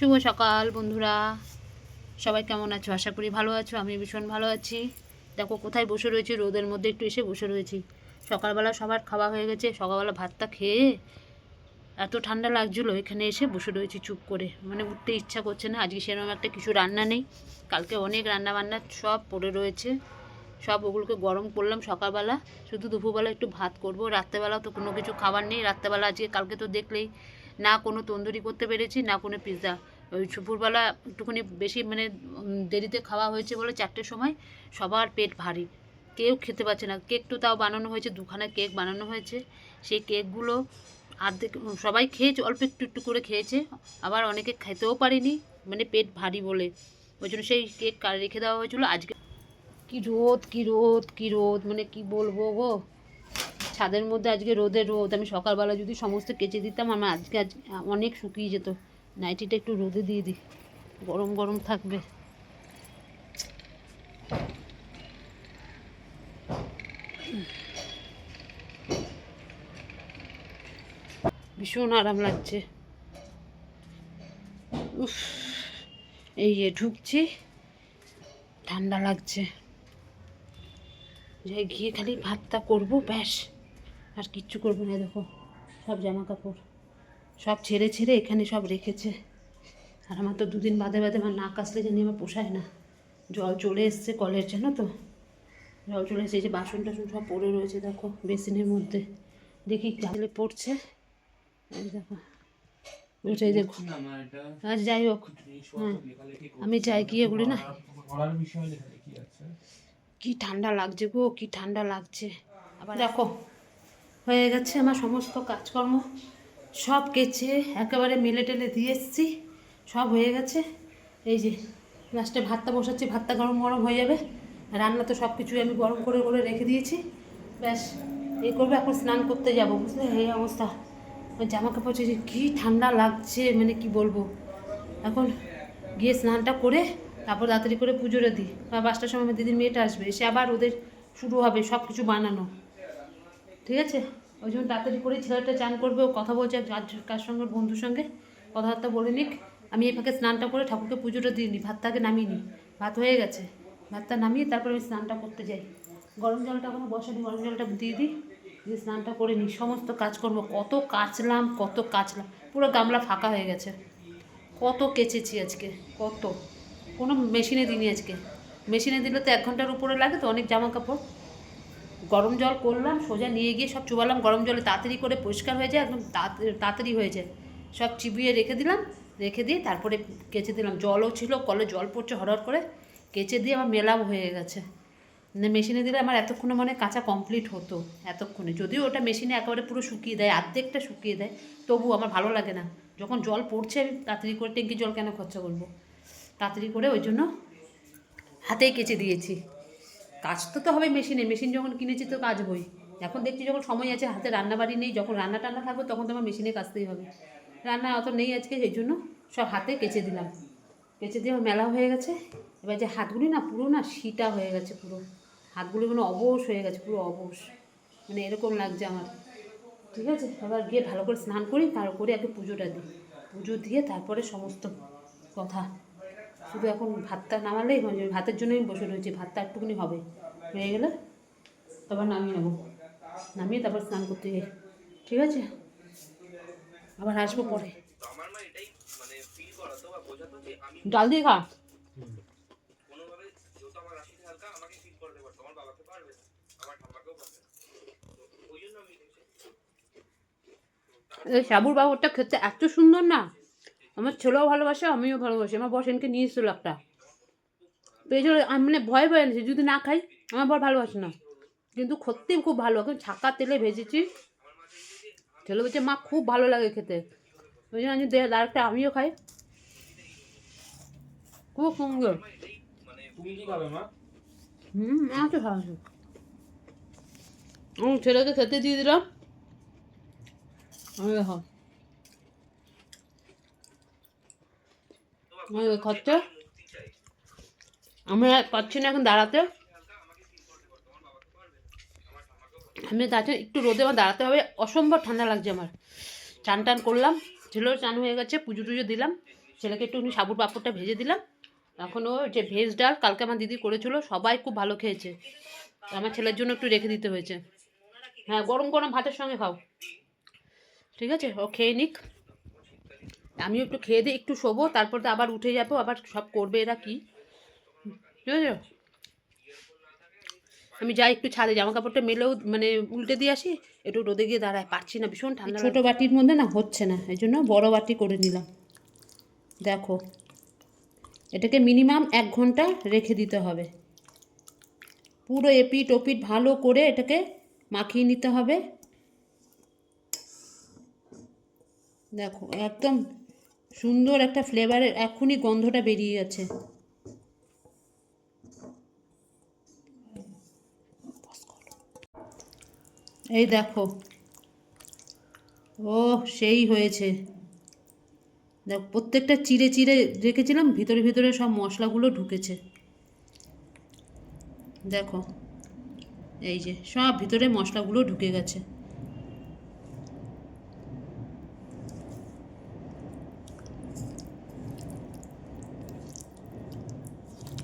শুভ সকাল, বন্ধুরা। সবাই কেমন আছো? আশা করি ভালো আছো আমি ভীষণ ভালো আছি। দেখো, কোথায় বসে রয়েছি? রোদের মধ্যে একটু এসে বসে রয়েছি। সকালবেলা সবার খাওয়া হয়ে গেছে, সকালবেলা ভাতটা খেয়ে এত ঠান্ডা লাগছিল, এখানে এসে বসে রয়েছি চুপ করে। মানে উঠতে ইচ্ছা করছে না, আজকে সেরকম একটা কিছু রান্না নেই। কালকে অনেক রান্না বান্না সব পড়ে রয়েছে। সব ওগুলোকে গরম করলাম সকালবেলা। শুধু দুপুরবেলা একটু ভাত করব। রাত্রেবেলা তো কোনো কিছু খাবার নেই। রাত্রেবেলা আজকে কালকে তো দেখলেই না কোনো তন্দুরি করতে পেরেছি, না কোনো পিৎজা। ওই দুপুরবেলা একটুখানি বেশি মানে দেরিতে খাওয়া হয়েছে বলে চারটের সময় সবার পেট ভারী। কেউ খেতে পারছে না। কেক তো তাও বানানো হয়েছে, দুখানা কেক বানানো হয়েছে। সেই কেকগুলো আর্ধেক সবাই খেয়েছে, অল্প একটু একটু করে খেয়েছে। আবার অনেকে খেতেও পারেনি মানে পেট ভারী বলে। ওই জন্য সেই কেক রেখে দেওয়া হয়েছিল। আজকে কি রোদ কি রোদ কি রোদ মানে কি বলব গো? ছাদের মধ্যে আজকে রোদের রোদ। আমি সকালবেলা যদি সমস্ত কেচে দিতাম, আমার আজকে আজ অনেক শুকিয়ে যেত। নাইটিটা একটু রোদে দিয়ে দিই। গরম গরম থাকবে। ভীষণ আরাম লাগছে। উফ, এই যে ঢুকছি, ঠান্ডা লাগছে। যাই গিয়ে খালি ভাতটা করব, ব্যাস। আর কিচ্ছু করব না, দেখো, সব জামা কাপড় সব ছেড়ে ছেড়ে এখানে সব রেখেছে। আর আমার তো দুদিন বাদে বাদে আমার নাক আসলে জানি আমার পোষায় না। জল চলে এসছে কলের জন্য তো? জল চলে এসেছে এই যে বাসন টাসন সব পড়ে রয়েছে দেখো বেসিনের মধ্যে। দেখি চালে পড়ছে। দেখো দেখো যাই হোক। হ্যাঁ আমি চাই কি এগুলি না? কি ঠান্ডা লাগছে গো কি ঠান্ডা লাগছে। আবার দেখো হয়ে গেছে আমার সমস্ত কাজকর্ম। সব কেচে একেবারে মেলে টেলে দিয়ে এসেছি, সব হয়ে গেছে। এই যে লাস্টে ভাতটা বসাচ্ছি, ভাতটা গরম গরম হয়ে যাবে। রান্না তো সব কিছুই আমি গরম করে করে রেখে দিয়েছি। ব্যাস এই করবে, এখন স্নান করতে যাব, বুঝলে? এই অবস্থা। জামা কাপড় যে কী ঠান্ডা লাগছে মানে কি বলব? এখন গিয়ে স্নানটা করে, তারপর তাড়াতাড়ি করে পুজোটা দিই। বা পাঁচটার সময় দিদির মেয়েটা আসবে, এসে আবার ওদের শুরু হবে সব কিছু বানানো। ঠিক আছে? ওই জন্য তাড়াতাড়ি করে ছেলেটা চান করবে, ও কথা বলছে এক কার- সঙ্গে, বন্ধুর সঙ্গে। কথাবার্তা বলে নিক। আমি এই ফাঁকে স্নানটা করে ঠাকুরকে পুজোটা দিয়ে নিই। ভাতটাকে নামিয়ে নিই। ভাত হয়ে গেছে। ভাতটা নামিয়ে তারপরে আমি স্নানটা করতে যাই। গরম জলটা কোনো বসানি গরম জলটা দিয়ে দিই। দিয়ে স্নানটা করে নিই। সমস্ত কাজ করব কত কাচলাম কত কাচলাম। পুরো গামলা ফাঁকা হয়ে গেছে। কত কেচেছি আজকে। কত। কোনো মেশিনে দিইনি আজকে। মেশিনে দিলে তো এক ঘণ্টার উপরে লাগে তো, অনেক জামা কাপড় গরম জল করলাম, সোজা নিয়ে গিয়ে সব চুবালাম গরম জলে, তাড়াতাড়ি করে পরিষ্কার হয়ে যায়, একদম তাড়াতাড়ি- হয়ে যায়। সব চিবিয়ে রেখে দিলাম, রেখে দিয়ে তারপরে কেচে দিলাম। জলও ছিল, কলে জল পড়ছে হরহর করে, কেচে দিয়ে আমার মেলাও হয়ে গেছে। মানে মেশিনে দিলে আমার এতক্ষণে মানে কাঁচা কমপ্লিট হতো, এতক্ষণে। যদিও ওটা মেশিনে একেবারে পুরো শুকিয়ে দেয় অর্ধেকটা শুকিয়ে দেয়, তবু আমার ভালো লাগে না। যখন জল পড়ছে, আমি তাড়াতাড়ি করে ট্যাঙ্কি জল কেন খরচা করব? তাড়াতাড়ি করে ওই জন্য হাতেই কেচে দিয়েছি। কাজ তো তো হবে মেশিনে, মেশিন যখন কিনেছি তো কাজ বই। এখন দেখছি যখন সময় আছে, হাতে রান্না বাড়ি নেই, যখন রান্না টান্না থাকবে তখন তো আমার মেশিনে কাচতেই হবে। রান্না অত নেই আজকে, সেই জন্য সব হাতে কেচে দিলাম। কেচে দিয়ে মেলা হয়ে গেছে। এবার যে হাতগুলি না পুরো না শিটা হয়ে গেছে পুরো। হাতগুলি মানে অবশ হয়ে গেছে, পুরো অবশ। মানে এরকম লাগছে আমার। ঠিক আছে? এবার গিয়ে ভালো করে স্নান করি, তারপরে আগে পুজোটা দিই। পুজো দিয়ে তারপরে সমস্ত কথা। শুধু এখন ভাতটা নামালেই হয়ে যাবে। ভাতের জন্যই বসে রয়েছি, ভাতটা একটুখানি হবে। হয়ে গেলে তারপর নামিয়ে নেব। নামিয়ে তারপর স্নান করতে যাই। ঠিক আছে? আবার আসব পরে। ডাল দিয়ে খা। এই সাবুর বাবুরটা খেতে এত সুন্দর না। আমার ছেলেও ভালোবাসে, আমিও ভালোবাসি। আমার বস এনকে নিয়ে এসেছিল একটা। তো এই জন্য মানে ভয় ভয় এনেছি যদি না খাই আমার বর ভালোবাসে না। কিন্তু সত্যি খুব ভালো এখন ছাকা তেলে ভেজেছি। ছেলে বলছে, মা, খুব ভালো লাগে খেতে। ওই জন্য আমি আরেকটা আমিও খাই। খুব সুন্দর। হুম আছে ভালো আমার ছেলেকে খেতে দিয়ে দিলাম। আমি দেখো আমি খাচ্ছে আমি আর পাচ্ছি না এখন দাঁড়াতে। আমি তাতে একটু রোদে আমার দাঁড়াতে হবে। অসম্ভব ঠান্ডা লাগছে আমার। চান টান করলাম। ছেলেও চান হয়ে গেছে, পুজো টুজো দিলাম। ছেলেকে একটু সাবুর পাঁপড়টা ভেজে দিলাম। এখন ও যে ভেজ ডাল কালকে আমার দিদি করেছিল, সবাই খুব ভালো খেয়েছে। আমার ছেলের জন্য একটু রেখে দিতে হয়েছে। হ্যাঁ গরম গরম ভাতের সঙ্গে খাও। ঠিক আছে? ও খেয়ে নিক। আমিও একটু খেয়ে দিই একটু শোবো তারপর তো আবার উঠে যাব আবার সব করবে এরা কি? আছে আমি যাই একটু ছাদে জামা কাপড়টা মেলেও মানে উল্টে দিয়ে আসি একটু রোদে গিয়ে দাঁড়ায় পারছি না ভীষণ ঠান্ডা ছোটো বাটির মধ্যে না হচ্ছে না এই জন্য বড়ো বাটি করে নিলাম। দেখো এটাকে মিনিমাম এক ঘণ্টা রেখে দিতে হবে। পুরো এপিট ওপিট ভালো করে এটাকে মাখিয়ে নিতে হবে। দেখো একদম সুন্দর একটা ফ্লেভারের এখনই গন্ধটা বেরিয়ে যাচ্ছে। এই দেখো। ও সেই হয়েছে। দেখ, প্রত্যেকটা চিড়ে চিড়ে রেখেছিলাম, ভিতরে ভিতরে সব মশলাগুলো ঢুকেছে। দেখো, এই যে সব ভিতরে মশলাগুলো ঢুকে গেছে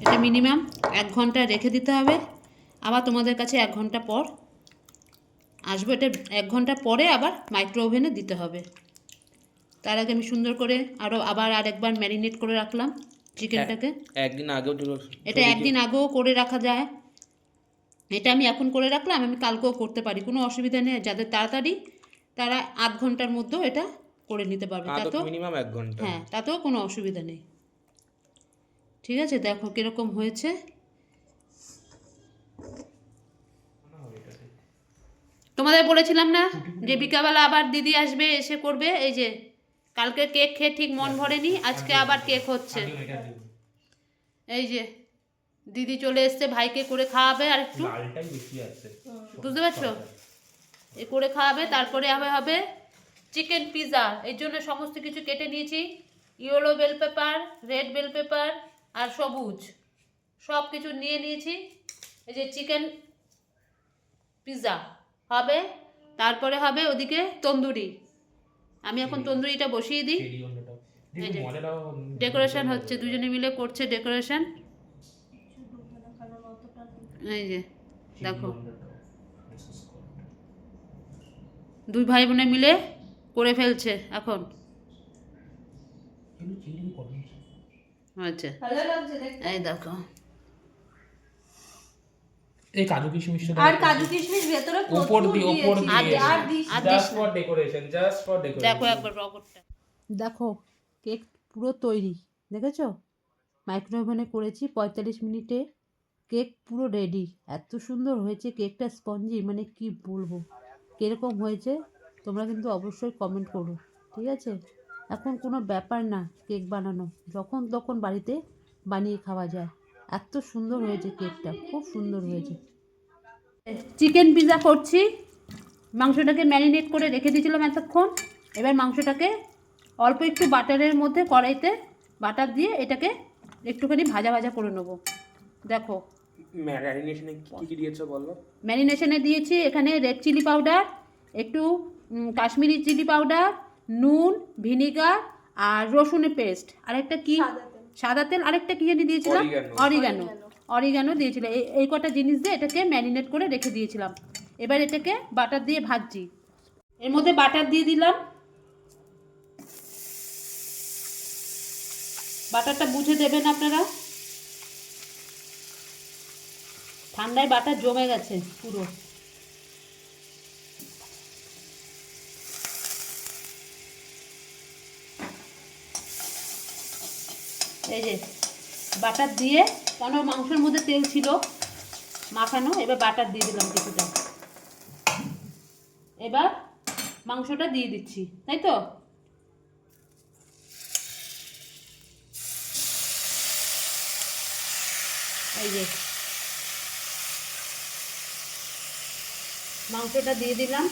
এটা মিনিমাম এক ঘণ্টা রেখে দিতে হবে। আবার তোমাদের কাছে এক ঘণ্টা পর আসব। এটা এক ঘণ্টা পরে আবার মাইক্রো ওভেনে দিতে হবে। তার আগে আমি সুন্দর করে আরও আবার আরেকবার ম্যারিনেট করে রাখলাম চিকেনটাকে। একদিন আগেও এটা একদিন আগেও করে রাখা যায়। এটা আমি এখন করে রাখলাম আমি কালকেও করতে পারি কোনো অসুবিধা নেই। যাদের তাড়াতাড়ি তারা আধ ঘণ্টার মধ্যেও এটা করে নিতে পারবে। তাতেও মিনিমাম এক ঘণ্টা। হ্যাঁ তাতেও কোনো অসুবিধা নেই। ঠিক আছে? দেখো কীরকম হয়েছে। তোমাদের বলেছিলাম না যে বিকালবেলা আবার দিদি আসবে এসে করবে? এই যে কালকে কেক খেয়ে ঠিক মন ভরেনি আজকে আবার কেক হচ্ছে। এই যে দিদি চলে এসছে ভাইকে করে খাওয়াবে আর একটু। বুঝতে পারছ? এ করে খাওয়াবে তারপরে হবে হবে চিকেন পিৎজা এর জন্য সমস্ত কিছু কেটে নিয়েছি। Yellow bell pepper red bell pepper আর সবুজ। সব কিছু নিয়ে নিয়েছি। এই যে চিকেন পিৎজা হবে তারপরে হবে ওদিকে তন্দুরি। আমি এখন তন্দুরিটা বসিয়ে দিই। ডেকোরেশন হচ্ছে দুজনে মিলে করছে ডেকোরেশন এই যে দেখো। দুই ভাই বোনে মিলে করে ফেলছে এখন। আচ্ছা। এই দেখো। এই কাজু কিশমিশটা আর কাজু কিশমিশ ভেতরে উপর দিয়ে উপর দিয়ে। আর this R this just for decoration just for দেখো একবার রগরটা দেখো কেক পুরো তৈরি দেখেছ? মাইক্রোওভেনে করেছি পঁয়তাল্লিশ মিনিটে। কেক পুরো রেডি এত সুন্দর হয়েছে কেকটা স্পঞ্জি মানে কি বলব? কীরকম হয়েছে তোমরা কিন্তু অবশ্যই কমেন্ট করো ঠিক আছে? এখন কোনো ব্যাপার না কেক বানানো। যখন তখন বাড়িতে বানিয়ে খাওয়া যায়। এত সুন্দর হয়েছে কেকটা খুব সুন্দর হয়েছে। চিকেন পিৎজা করছি। মাংসটাকে ম্যারিনেট করে রেখে দিয়েছিলাম এতক্ষণ। এবার মাংসটাকে অল্প একটু বাটারের মধ্যে কড়াইতে বাটার দিয়ে এটাকে একটুখানি ভাজা ভাজা করে নেব। দেখো। ম্যারিনেশনে কি কি দিয়েছ বলো? ম্যারিনেশনে দিয়েছি এখানে রেড চিলি পাউডার একটু কাশ্মীরি চিলি পাউডার নুন ভিনিগার আর রসুনের পেস্ট। আরেকটা কি? সাদা তেল। আরেকটা কি জানি দিয়েছিলাম. অরিগানো। অরিগানো। দিয়েছিলাম এই এই কটা জিনিস দিয়ে এটাকে ম্যারিনেট করে রেখে দিয়েছিলাম। এবার এটাকে বাটার দিয়ে ভাজছি। এর মধ্যে বাটার দিয়ে দিলাম। বাটারটা বুঝে দেবেন আপনারা। ঠান্ডায় বাটার জমে গেছে পুরো। এই যে বাটার দিয়ে কেন মাংসের মধ্যে তেল ছিল মাখানো, এবার বাটার দিয়ে দিলাম কিছুটা। এবার মাংসটা দিয়ে দিচ্ছি, তাই তো? এই যে মাংসটা দিয়ে দিলাম।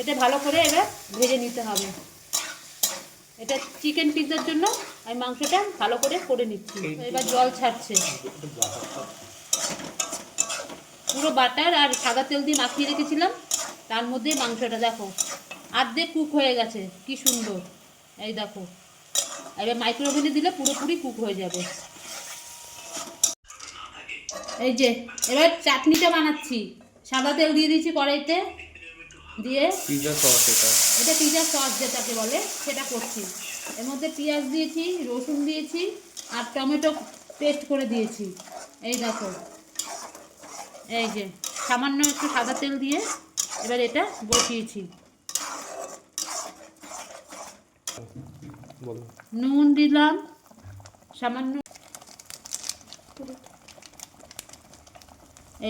এটা ভালো করে এবার ভেজে নিতে হবে। এটা চিকেন পিৎজার জন্য আমি মাংসটা ভালো করে করে নিচ্ছি। এবার জল ছাড়ছে। পুরো বাটার আর সাদা তেল দিয়ে মাখিয়ে রেখেছিলাম। তার মধ্যে মাংসটা দেখো আর্ধেক কুক হয়ে গেছে। কি সুন্দর। এই দেখো। এবার মাইক্রোওভেনে দিলে পুরোপুরি কুক হয়ে যাবে। এই যে এবার চাটনিটা বানাচ্ছি। সাদা তেল দিয়ে দিয়েছি কড়াইতে। দিয়ে পিজা সস এটা। এটা পিজা সস যেটাকে বলে সেটা করছি। এর মধ্যে পেঁয়াজ দিয়েছি রসুন দিয়েছি আর টমেটো পেস্ট করে দিয়েছি। এই দেখো। এই যে সামান্য একটু সাদা তেল দিয়ে এবার এটা বসিয়েছি। নুন দিলাম সামান্য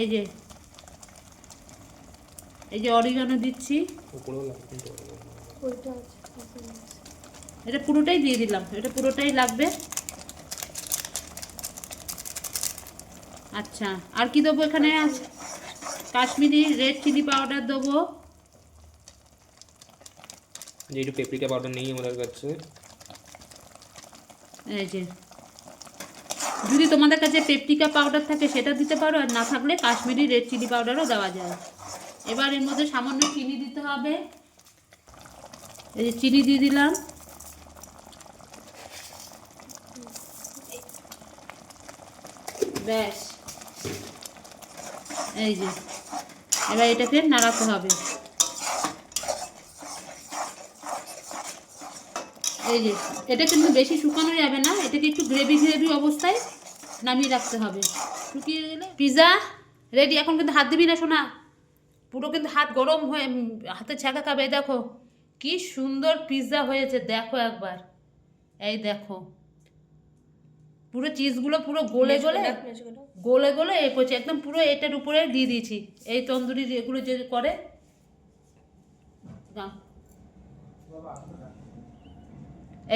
এই যে এই যে অরিগানো দিচ্ছি। উপরেও লাগবে কিন্তু এটা পুরোটাই দিয়ে দিলাম এটা পুরোটাই লাগবে। আচ্ছা আর কি দেবো এখানে? কাশ্মীরি রেড চিলি পাউডার দেবো। যে একটু পেপরিকা পাউডার নেই আমাদের কাছে। এই যে। যদি তোমাদের কাছে পেপরিকা পাউডার থাকে সেটা দিতে পারো আর না থাকলে কাশ্মীরি রেড চিলি পাউডারও দেওয়া যায়। এবার এর মধ্যে সামান্য চিনি দিতে হবে। এই যে চিনি দিয়ে দিলাম। ব্যাস। এই যে, এবার এটাকে নাড়াতে হবে। এই যে, এটা কিন্তু বেশি শুকানো যাবে না, এটাকে একটু গ্রেভি গ্রেভি অবস্থায় নামিয়ে রাখতে হবে। শুকিয়ে গেলে পিৎজা রেডি, এখন কিন্তু হাত দিবি না শোনা পুরো কিন্তু হাত গরম হয়ে হাতে ছ্যাঁকা খাবে দেখো। কি সুন্দর পিৎজা হয়েছে দেখো একবার। এই দেখো। পুরো চিজগুলো পুরো গলে গলে গলে গলে এ করছে একদম পুরো এটার উপরে দিয়ে দিয়েছি। এই তন্দুরি এগুলো যে করে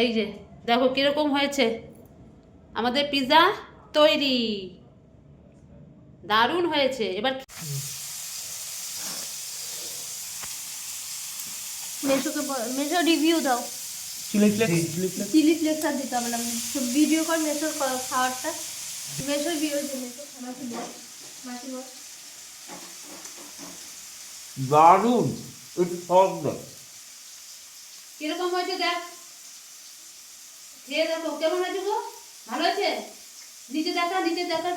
এই যে দেখো কীরকম হয়েছে। আমাদের পিৎজা তৈরি। দারুণ হয়েছে। এবার মেশো রিভিউ দাও। Chilli flakes? Chilli flakes? Chilli flakes আর দিতে হবে না। ভিডিও কর ভিডিও মেশো মাসি বল মাসি বল। দারুণ! একটু কীরকম হয়েছে দেখ? খেয়ে দেখো কেমন হয়েছে গো? ভালো হয়েছে? নিচে দেখা নিচে দেখা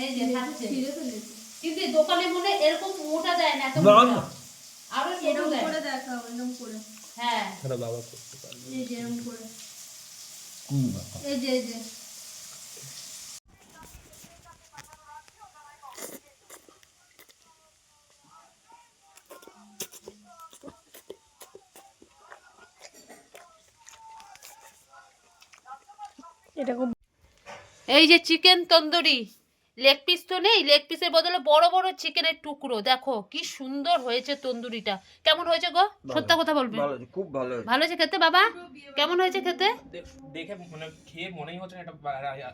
এই যে খাচ্ছে। কিন্তু দোকানে মনে হয় এরকম মোটা দেয় না এত মোটা। না। আরও এরকম করে দেখাও এরকম করে। হ্যাঁ। সেটা বাবা করতে পারবে। এই যে এরকম করে। কি ব্যাপার? এই যে এই যে। এই যে চিকেন তন্দুরি। লেগ পিস তো নেই লেগ পিসের বদলে বড় বড় চিকেনের টুকরো। দেখো কি সুন্দর হয়েছে তন্দুরিটা। কেমন হয়েছে গো? সত্য কথা বলবে? খুব ভালো ভালো হয়েছে খেতে বাবা? কেমন হয়েছে খেতে? দেখে মানে খেয়ে মনেই হচ্ছে এটা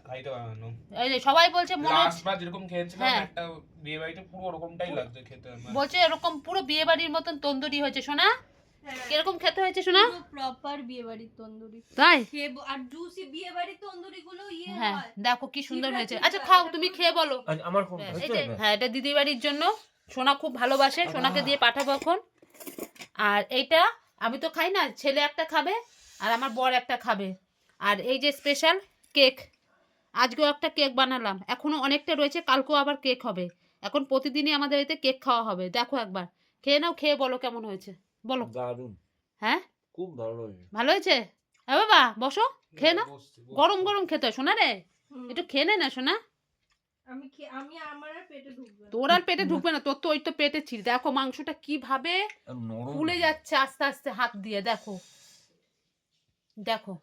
খাইতে বানানো এই যে সবাই বলছে মনে হচ্ছে লাস্টবার যেরকম খেয়েছিলাম হ্যাঁ। একটা বিয়ে বাড়িতে পুরো ওরকমটাই লাগছে খেতে বলছে এরকম পুরো বিয়ে বাড়ির মতন তন্দুরি হয়েছে শোনা কীরকম খেতে হয়েছে শোনা? প্রপার বিয়ে বাড়ির তন্দুরি। তাই? আর জুসি বিয়ে বাড়ির তন্দুরি গুলো ইয়ে হ্যাঁ দেখো কি সুন্দর হয়েছে। আচ্ছা খাও তুমি খেয়ে বলো। আচ্ছা, আমার? এইটাই- হ্যাঁ এটা দিদি বাড়ির জন্য। সোনা খুব ভালোবাসে। সোনাকে দিয়ে পাঠাবো এখন। আর এইটা আমি তো খাই না ছেলে একটা খাবে আর আমার বর একটা খাবে। আর এই যে স্পেশাল কেক আজকেও একটা কেক বানালাম। এখনও অনেকটা রয়েছে কালকেও আবার কেক হবে। এখন প্রতিদিনই আমাদের এতে কেক খাওয়া হবে। দেখো একবার। খেয়ে নাও খেয়ে বলো কেমন হয়েছে। বলো। দারুণ। হ্যাঁ? খুব ভালো হয়েছে। ভালো হয়েছে? হ্যাঁ বাবা বসো খেয়ে বসছি। গরম গরম খেতে হয় শোনা রে। একটু খেয়ে নে না শোনা আমি আমি আমার আর পেটে ঢুকবে তোর আর পেটে ঢুকবে না তোর তো ওই তো পেটে ছিল দেখো মাংসটা কীভাবে ফুলে যাচ্ছে আস্তে আস্তে হাত দিয়ে দেখো। দেখো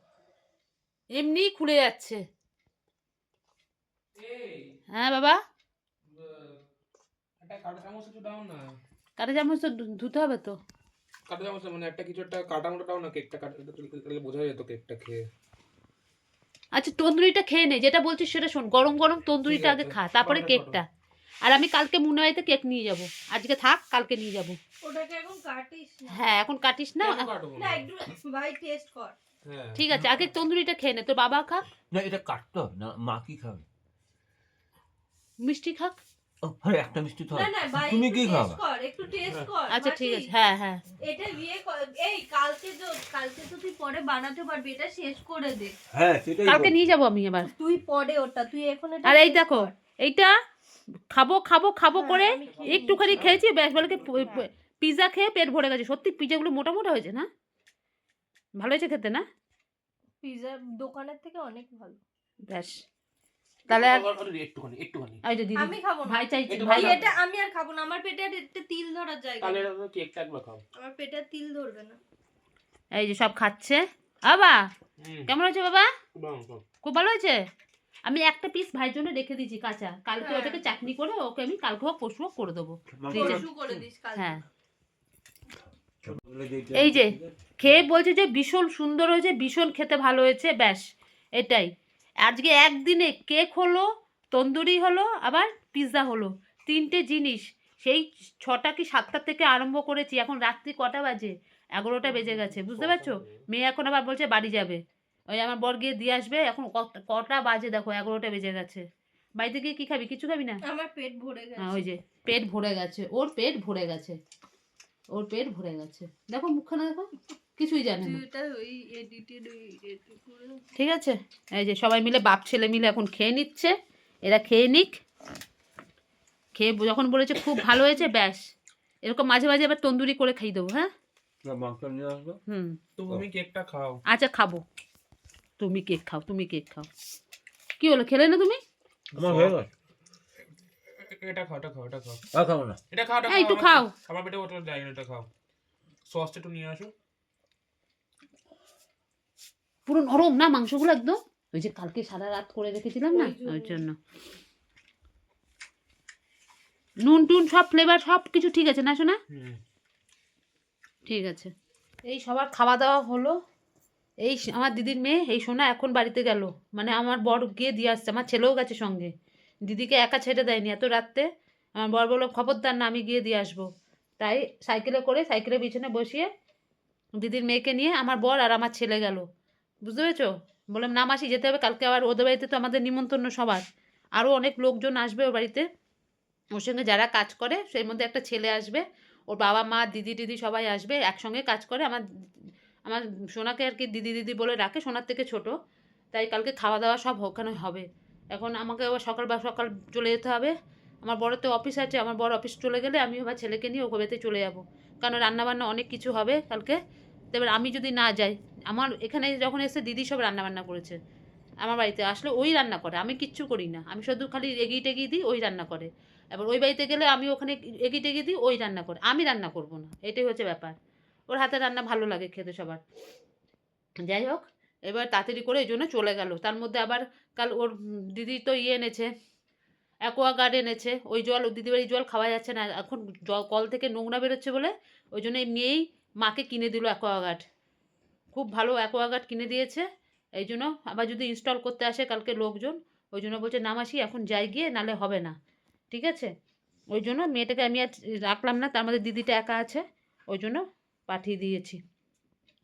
এমনি খুলে যাচ্ছে। হ্যাঁ বাবা। না। কাটা চামচ ধুতে হবে তো। কাঁটা চামচ মানে একটা কিছু একটা কাটা মোটা দাও না কেকটা কাটা তাহলে বোঝা যেত কেকটা খেয়ে। আচ্ছা তন্দুরিটা খেয়ে নে যেটা বলছিস সেটা শোন গরম গরম তন্দুরিটা ঠিক আগে খা তারপরে কেকটা। আর আমি কালকে মুনাইতে কেক নিয়ে যাব আজকে থাক কালকে নিয়ে যাব। ওটাকে এখন কাটিস না। হ্যাঁ এখন কাটিস না? না একটু ভাই টেস্ট কর। হ্যাঁ। ঠিক আছে আগে তন্দুরিটা খেয়ে নে তোর বাবা খাক? না এটা কাটতে না মা কি খাবে? মিষ্টি খাক? আরে একটা মিষ্টি তো না না ভাই তুমি কি খাবা? একটু টেস্ট কর আচ্ছা ঠিক আছে হ্যাঁ হ্যাঁ। এটা বিয়ে এই কালকে তো কালকে তো তুই পরে বানাতে পারবি এটা শেষ করে দে। হ্যাঁ সেটাই কালকে নিয়ে যাব আমি এবার। তুই পরে ওটা তুই এখন এটা আর এই দেখো এইটা খাব খাব খাব হ্যাঁ, করে একটুখানি খেয়েছি ব্যাস বলে পিজা খেয়ে পেট ভরে গেছে। সত্যি পিৎজাগুলো মোটা মোটা হয়েছে না? ভালো হয়েছে খেতে না? পিৎজা দোকানের থেকে অনেক ভালো। ব্যাস। তাহলে একটুখানি একটুখানি। দিদি আমি খাব না। ভাই চাইছে ভাই এটা আমি আর খাব না আমার পেটে একটা তিল ধরার জায়গা তাহলে। কেকটা একবার খাও। আমার পেটে তিল ধরবে না। এই যে সব খাচ্ছে। বাবা কেমন হয়েছে বাবা। খুব ভালো হয়েছে? আমি একটা পিস ভাইয়ের জন্য রেখে দিয়েছি কাঁচা। কালকে হ্যাঁ। ওটাকে চাটনি করে ওকে আমি কালকে হোক পরশু হোক করে দেবো। হ্যাঁ। এই যে খেয়ে বলছে যে ভীষণ সুন্দর হয়েছে ভীষণ খেতে ভালো হয়েছে ব্যাস এটাই। আজকে একদিনে কেক হলো তন্দুরি হলো আবার পিৎজা হলো। তিনটে জিনিস। সেই ছটা কি সাতটা থেকে আরম্ভ করেছি এখন রাত্রি কটা বাজে? এগারোটা বেজে গেছে বুঝতে পারছ? মেয়ে এখন আবার বলছে বাড়ি যাবে। ওই আমার বর গিয়ে দিয়ে আসবে এখন কটা বাজে দেখো এগারোটা বেজে গেছে। বাড়িতে গিয়ে কি খাবি? কিছু খাবি না? আমার পেট ভরে হ্যাঁ ওই যে পেট ভরে গেছে ওর পেট ভরে গেছে ওর পেট ভরে গেছে। দেখো মুখখানা দেখো। কিছুই জানে না। ঠিক আছে? এই যে সবাই মিলে বাপ ছেলে মিলে এখন খেয়ে নিচ্ছে। এরা খেয়ে নিক। খেয়ে যখন বলেছে খুব ভালো হয়েছে ব্যাস। এরকম মাঝে মাঝে আবার তন্দুরি করে খাই দেবো হ্যাঁ? না, মাংস নিয়ে আসব? হুম। তুমি কেকটা খাও। আচ্ছা খাব। তুমি কেক খাও তুমি কেক খাও। কি হলো খেলে না তুমি? আমার হয়ে এটা খাও এটা খাও এটা খাও। আর না। এটা খাও একটু খাও। আমার পেটে ওটা যাই এটা খাও। সসটা একটু নিয়ে আসো। পুরো নরম না মাংসগুলো একদম? ওই যে কালকে সারা রাত করে রেখেছিলাম না? ওই জন্য। নুন টুন সব ফ্লেভার সব কিছু ঠিক আছে না শোনা ঠিক আছে। এই সবার খাওয়া দাওয়া হলো। এই আমার দিদির মেয়ে এই সোনা এখন বাড়িতে গেল। মানে আমার বর গিয়ে দিয়ে আসছে। আমার ছেলেও গেছে সঙ্গে। দিদিকে একা ছেড়ে দেয়নি এত রাত্রে। আমার বর বলল খবরদার না আমি গিয়ে দিয়ে আসব। তাই সাইকেলে করে সাইকেলের পিছনে বসিয়ে দিদির মেয়েকে নিয়ে আমার বর আর আমার ছেলে গেল। বুঝতে পেরেছ? বললাম, না, মাসি, যেতে হবে। কালকে আবার ওদের বাড়িতে তো আমাদের নিমন্ত্রণ সবার। আরও অনেক লোকজন আসবে ওর বাড়িতে। ওর সঙ্গে যারা কাজ করে, সেই মধ্যে একটা ছেলে আসবে। ওর বাবা, মা, দিদি দিদি সবাই আসবে, একসঙ্গে কাজ করে। আমার আমার সোনাকে আর কি দিদি দিদি বলে রাখে, সোনার থেকে ছোট। তাই কালকে খাওয়া দাওয়া সব ওখানে হবে। এখন আমাকে আবার সকাল বা, সকাল চলে যেতে হবে। আমার বড় তো অফিস আছে, আমার বড় অফিস চলে গেলে আমি আবার ছেলেকে নিয়ে ওকে চলে যাব। কারণ রান্নাবান্না অনেক কিছু হবে কালকে। তো এবার আমি যদি না যাই আমার এখানে যখন এসে দিদি সব রান্নাবান্না করেছে, আমার বাড়িতে আসলে, ওই রান্না করে, আমি কিচ্ছু করি না। আমি শুধু খালি এগিয়ে টেগিয়ে দিই, ওই রান্না করে। এবার ওই বাড়িতে গেলে আমি ওখানে এগিয়ে টেগিয়ে দিই, ওই রান্না করে। আমি রান্না করব না, এটাই হচ্ছে ব্যাপার। ওর হাতে রান্না ভালো লাগে খেতে সবার। যাই হোক, এবার তাড়াতাড়ি করে এই জন্য চলে গেল। তার মধ্যে আবার কাল ওর দিদি তো ইয়ে এনেছে অ্যাকোয়াগার্ড এনেছে, ওই জল, ওর দিদি বাড়ির জল খাওয়া যাচ্ছে না। এখন জল কল থেকে নোংরা বেরোচ্ছে বলে, ওই জন্য এই মেয়েই মাকে কিনে দিল অ্যাকোয়াগার্ড খুব ভালো অ্যাকোয়াগার্ড কিনে দিয়েছে। এই জন্য আবার যদি ইনস্টল করতে আসে কালকে লোকজন, ওই জন্য বলছে নামাসি এখন যাই গিয়ে, নালে হবে না। ঠিক আছে? ওই জন্য মেয়েটাকে আমি আর রাখলাম না, তার মধ্যে দিদিটা একা আছে, ওই জন্য পাঠিয়ে দিয়েছি।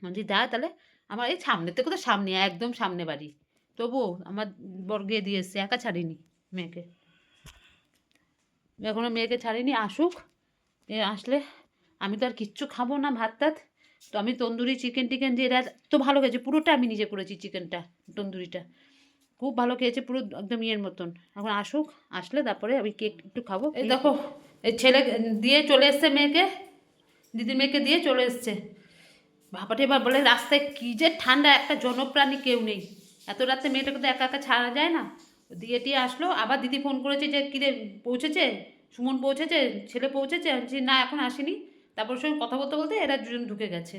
যদি দা, তাহলে আমার এই সামনে থেকে তো সামনে, একদম সামনে বাড়ি। তবুও আমার বর্গে দিয়ে এসছে, একা ছাড়িনি মেয়েকে। এখনও মেয়েকে ছাড়িনি, আসুক। এ, আসলে আমি তো আর কিচ্ছু খাব না ভাত টাত তো আমি তন্দুরি চিকেন টিকেন দিয়ে এরা তো ভালো খেয়েছে, পুরোটা আমি নিজে করেছি চিকেনটা তন্দুরিটা। খুব ভালো খেয়েছে, পুরো একদম ইয়ের মতন। এখন আসুক, আসলে তারপরে আমি কেক একটু খাব। এই দেখো, এই ছেলে দিয়ে চলে এসছে মেয়েকে দিদির মেয়েকে দিয়ে চলে এসছে। বাবাটা এবার বলে, রাস্তায় কী যে ঠান্ডা, একটা জনপ্রাণী কেউ নেই। এত রাতে মেয়েটাকে তো একা একা ছাড়া যায় না? দিয়ে টিয়ে আসলো, আবার দিদি ফোন করেছে যে, কিরে, পৌঁছেছে? সুমন পৌঁছেছে? ছেলে পৌঁছেছে? না, এখন আসেনি। তারপর সঙ্গে কথা বলতে বলতে এরা দুজন ঢুকে গেছে।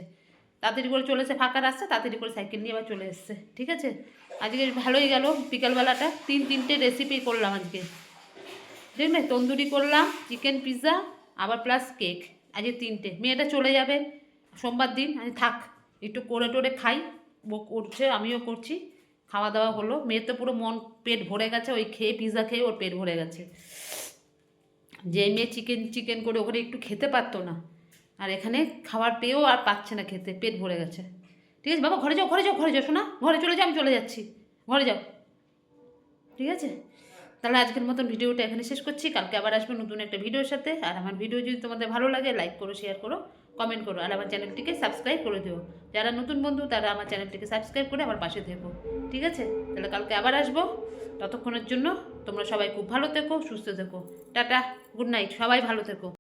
তাড়াতাড়ি করে চলে ফাঁকা রাস্তা, তাড়াতাড়ি করে সাইকেল নিয়ে আবার চলে এসছে, ঠিক আছে? আজকে ভালোই গেল বিকালবেলাটা, তিন তিনটে রেসিপি করলাম আজকে। দেখলে তন্দুরি করলাম চিকেন পিৎজা আবার প্লাস কেক আজকে তিনটে। মেয়েটা চলে যাবে সোমবার দিন আমি থাক, একটু করে টোরে খাই, ও করছে, আমিও করছি খাওয়া দাওয়া হলো। মেয়ের তো পুরো মন পেট ভরে গেছে, ওই খেয়ে পিৎজা খেয়ে ওর পেট ভরে গেছে। যে মেয়ে চিকেন চিকেন করে ওখানে একটু খেতে পারতো না আর এখানে খাবার পেয়েও আর পাচ্ছে না খেতে, পেট ভরে গেছে। ঠিক আছে, বাবা, ঘরে যাও ঘরে যাও ঘরে যাও শোনা ঘরে চলে যাও, আমি চলে যাচ্ছি। ঘরে যাও। ঠিক আছে? তাহলে আজকের মতন ভিডিওটা এখানে শেষ করছি। কালকে আবার আসব নতুন একটা ভিডিওর সাথে। আর আমার ভিডিও যদি তোমাদের ভালো লাগে লাইক করো শেয়ার করো কমেন্ট করো। আর আমার চ্যানেলটিকে সাবস্ক্রাইব করে দিও। যারা নতুন বন্ধু, তারা আমার চ্যানেলটিকে সাবস্ক্রাইব করে আমার পাশে থেকো। ঠিক আছে? তাহলে কালকে আবার আসব। ততক্ষণের জন্য তোমরা সবাই খুব ভালো থেকো, সুস্থ থেকো। টাটা গুড নাইট সবাই ভালো থেকো।